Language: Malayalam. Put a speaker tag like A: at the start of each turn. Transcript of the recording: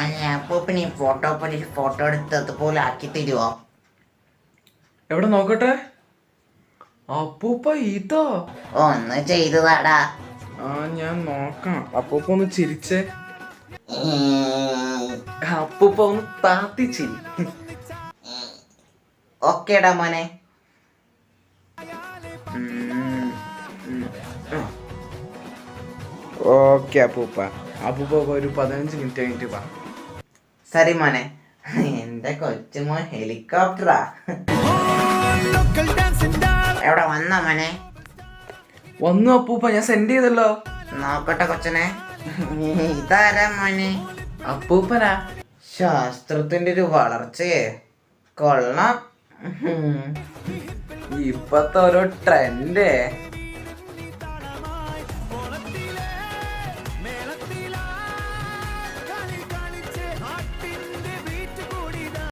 A: മോനെ അപ്പൂപ്പന് ഫോട്ടോ പോലെ ഫോട്ടോ എടുത്ത് അതുപോലെ ആക്കി തരുമോ
B: എവിടെ നോക്കട്ടെ? അപ്പൂപ്പ ഇതോ?
A: ഒന്ന് ചെയ്തതാടാ.
B: ആ ഞാൻ നോക്കാം. അപ്പൂപ്പ ഒന്ന് ചിരിച്ചേ. അപ്പൂപ്പ ഒന്ന് താത്തി ചിരി.
A: ഓക്കേടാ മോനെ.
B: ഓക്കെ അപ്പൂപ്പ. അപ്പൂപ്പ ഒരു പതിനഞ്ച് മിനിറ്റ് കഴിഞ്ഞിട്ട് വാ.
A: സരി മോനെ. എന്റെ കൊച്ചുമോൻ ഹെലികോപ്റ്ററാ. എവിടെ വന്ന മോനെ?
B: വന്നു അപ്പൂപ്പ ഞാൻ സെൻഡ് ചെയ്തല്ലോ.
A: നോക്കട്ടെ കൊച്ചനെ. ഇതാരാ മോനെ?
B: അപ്പൂപ്പനാ.
A: ശാസ്ത്രത്തിന്റെ ഒരു വളർച്ചയെ. കൊള്ളണം.
B: ഇപ്പത്തെ ഓരോ ട്രെൻഡ്